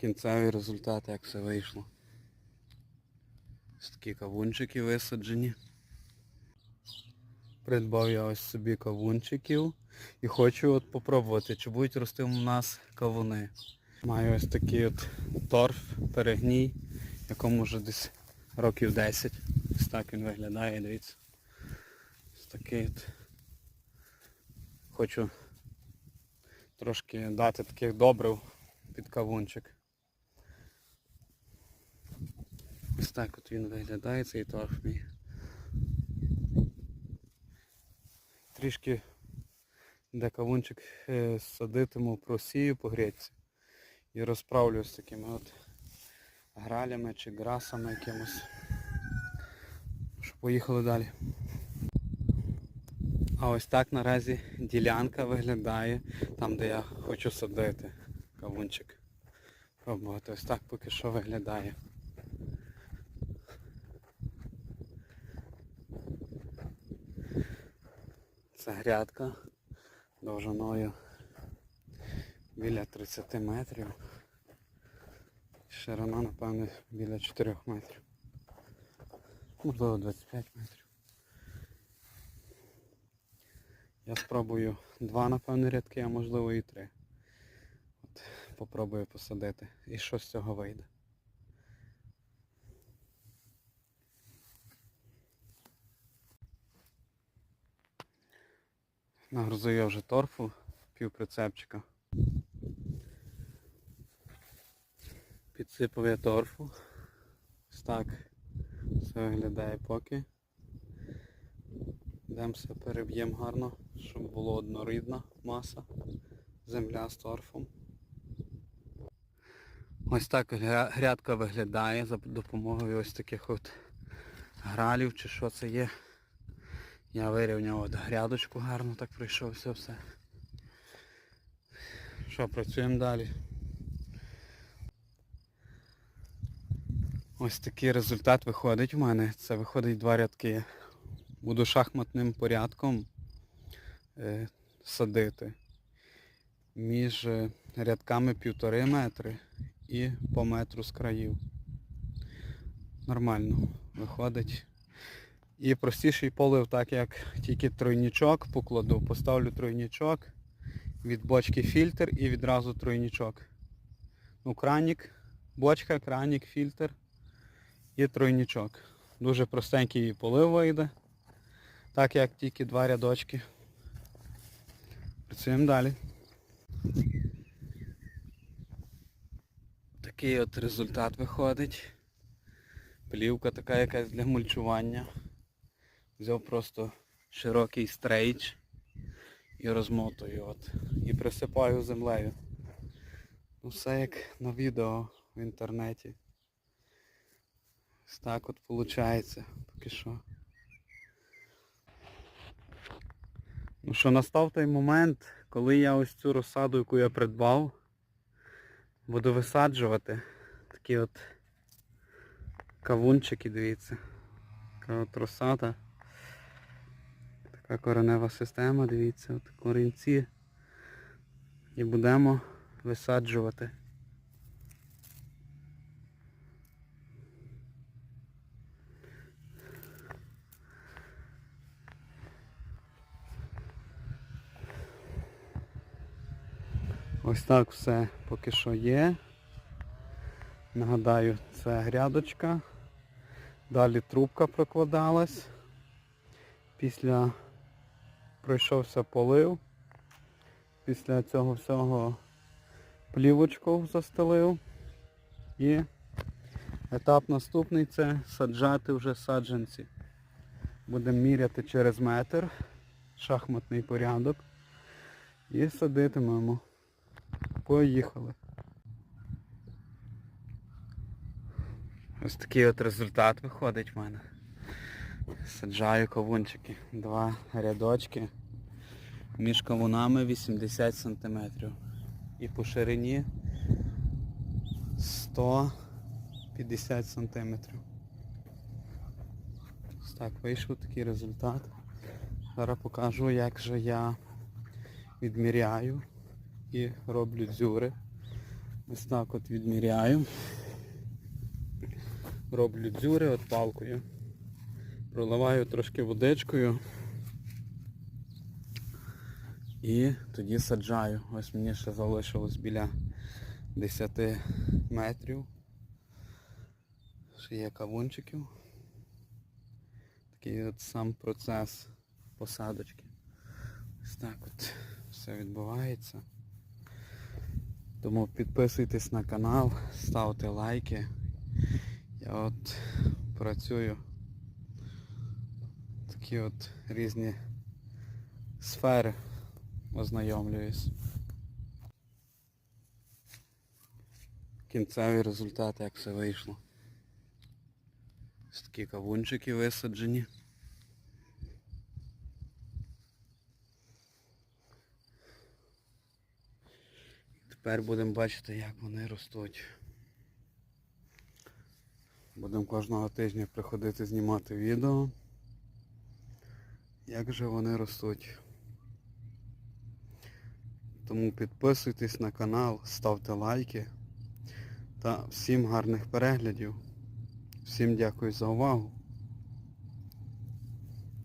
кінцевий результат, як все вийшло. Ось такі кавунчики висаджені. Придбав я ось собі кавунчиків і хочу от попробувати, чи будуть рости у нас кавуни. Маю ось такий от торф, перегній, якому вже десь років 10. Ось так він виглядає, дивіться. Ось такий от. Хочу трошки дати таких добрив під кавунчик. Ось так от він виглядає, цей торф мій. Трішки де кавунчик е, садитиму, просію по гречці і розправлю з такими от гралями чи грасами якимось. Що поїхали далі. А ось так наразі ділянка виглядає там, де я хочу садити кавунчик. Пробувати. Ось так поки що виглядає. Це грядка довжиною біля 30 метрів. Ширина, напевно, біля 4 метрів. Можливо 25 метрів. Я спробую два, напевно, рядки, а можливо і три. От, попробую посадити. І що з цього вийде. Нагрузив я вже торфу, пів прицепчика. Підсипав я торфу. Ось так все виглядає поки. Йдемо все переб'ємо гарно, щоб була однорідна маса, земля з торфом. Ось так гря- грядка виглядає за допомогою ось таких от гралів чи що це є. Я вирівняв от грядочку гарно, так пройшовся все. Що, працюємо далі. Ось такий результат виходить в мене. Це виходить два рядки. Буду шахматним порядком е, садити. Між е, рядками півтори метри і по метру з країв. Нормально виходить. І простіший полив, так як тільки тройнічок покладу, поставлю тройнічок, від бочки фільтр і відразу тройнічок. Ну, кранік, бочка, кранік, фільтр і тройнічок. Дуже простенький полив вийде. Так як тільки два рядочки. Працюємо далі. Такий от результат виходить. Плівка така якась для мульчування. Взяв просто широкий стрейч і розмотую от. І присипаю землею. Ну все як на відео в інтернеті. Ось так от виходить поки що. Ну що, настав той момент, коли я ось цю розсаду, яку я придбав, буду висаджувати. Такі от кавунчики, дивіться. Така от розсада. Така коренева система, дивіться, от корінці. І будемо висаджувати. Ось так все поки що є. Нагадаю, це грядочка. Далі трубка прокладалась. Після пройшовся полив. Після цього всього плівочку застелив. І етап наступний це саджати вже саджанці. Будемо міряти через метр. Шахматний порядок. І садитимемо. Поїхали. Ось такий от результат виходить в мене. Саджаю кавунчики. Два рядочки. Між кавунами 80 см. І по ширині 150 см. Ось так вийшов такий результат. Зараз покажу, як же я відміряю і роблю дзюри Ось так от відміряю. Роблю дзюри от палкою. Проливаю трошки водичкою. І тоді саджаю. Ось мені ще залишилось біля 10 метрів. Ще є кавунчиків. Такий от сам процес посадочки. Ось так от все відбувається. Тому підписуйтесь на канал, ставте лайки. Я от працюю такі от різні сфери ознайомлююсь. Кінцевий результат, як все вийшло. Ось такі кавунчики висаджені. Тепер будемо бачити, як вони ростуть. Будемо кожного тижня приходити знімати відео. Як же вони ростуть. Тому підписуйтесь на канал, ставте лайки та всім гарних переглядів. Всім дякую за увагу.